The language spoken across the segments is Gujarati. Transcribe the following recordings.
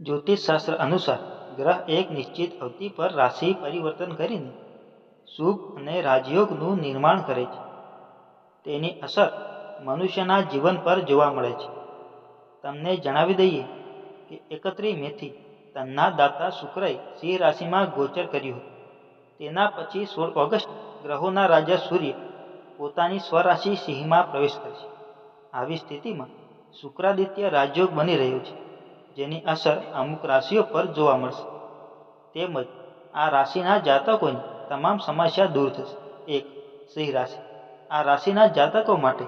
જ્યોતિષશાસ્ત્ર અનુસાર ગ્રહ એક નિશ્ચિત અવધિ પર રાશિ પરિવર્તન કરીને શુભ અને રાજયોગનું નિર્માણ કરે છે. તેની અસર મનુષ્યના જીવન પર જોવા મળે છે. તમને જણાવી દઈએ કે એકત્રીસ મેથી તન્ના દાતા શુક્રએ સિંહ રાશિમાં ગોચર કર્યું તેના પછી સોળ ઓગસ્ટ ગ્રહોના રાજા સૂર્ય પોતાની સ્વરાશિ સિંહમાં પ્રવેશ કરશે. આવી સ્થિતિમાં શુક્રાદિત્ય રાજયોગ બની રહ્યું છે. જેની અસર અમુક રાશિઓ પર જોવા મળશે. તેમજ આ રાશિના જાતકોની તમામ સમસ્યા દૂર થશે. એક, સિંહ રાશિ. આ રાશિના જાતકો માટે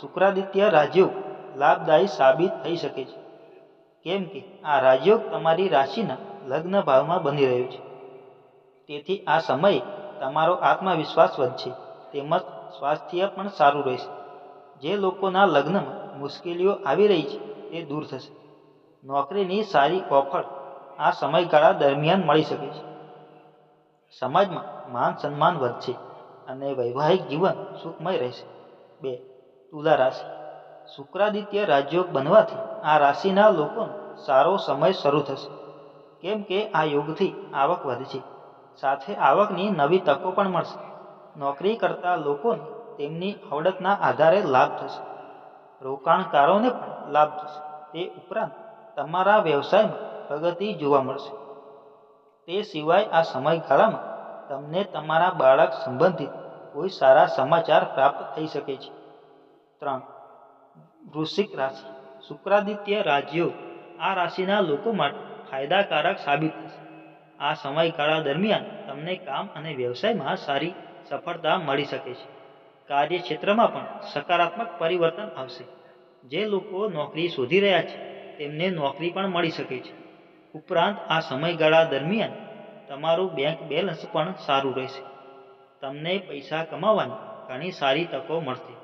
શુક્રાદિત્ય રાજયોગ લાભદાયી સાબિત થઈ શકે છે. કેમ કે આ રાજયોગ તમારી રાશિના લગ્ન ભાવમાં બની રહ્યો છે. તેથી આ સમયે તમારો આત્મવિશ્વાસ વધશે, તેમજ સ્વાસ્થ્ય પણ સારું રહેશે. જે લોકોના લગ્નમાં મુશ્કેલીઓ આવી રહી છે, તે દૂર થશે. નોકરીની સારી ઓફર આ સમયગાળા દરમિયાન મળી શકે છે. સમાજમાં માન સન્માન વધશે અને વૈવાહિક જીવન સુખમય રહેશે. બે, તુલા રાશિ. શુક્રાદિત્ય રાજયોગ બનવાથી આ રાશિના લોકોનો સારો સમય શરૂ થશે. કેમ કે આ યોગથી આવક વધશે સાથે આવકની નવી તકો પણ મળશે. નોકરી કરતા લોકોને તેમની આવડતના આધારે લાભ થશે. રોકાણકારોને પણ લાભ થશે. તે ઉપરાંત તમારા વ્યવસાયમાં પ્રગતિ જોવા મળશે. તે સિવાય આ સમયગાળામાં તમને તમારા બાળક સંબંધિત કોઈ સારા સમાચાર પ્રાપ્ત થઈ શકે છે. ત્રણ, વૃશ્ચિક રાશિ. શુક્રાદિત્ય રાજ્યો આ રાશિના લોકો માટે ફાયદાકારક સાબિત થશે. આ સમયગાળા દરમિયાન તમને કામ અને વ્યવસાયમાં સારી સફળતા મળી શકે છે. કાર્યક્ષેત્રમાં પણ સકારાત્મક પરિવર્તન આવશે. જે લોકો નોકરી શોધી રહ્યા છે તેમને નોકરી પણ મળી શકે છે. ઉપરાંત આ સમયગાળા દરમિયાન તમારું બેંક બેલેન્સ પણ સારું રહેશે. તમને પૈસા કમાવાની ઘણી સારી તકો મળશે.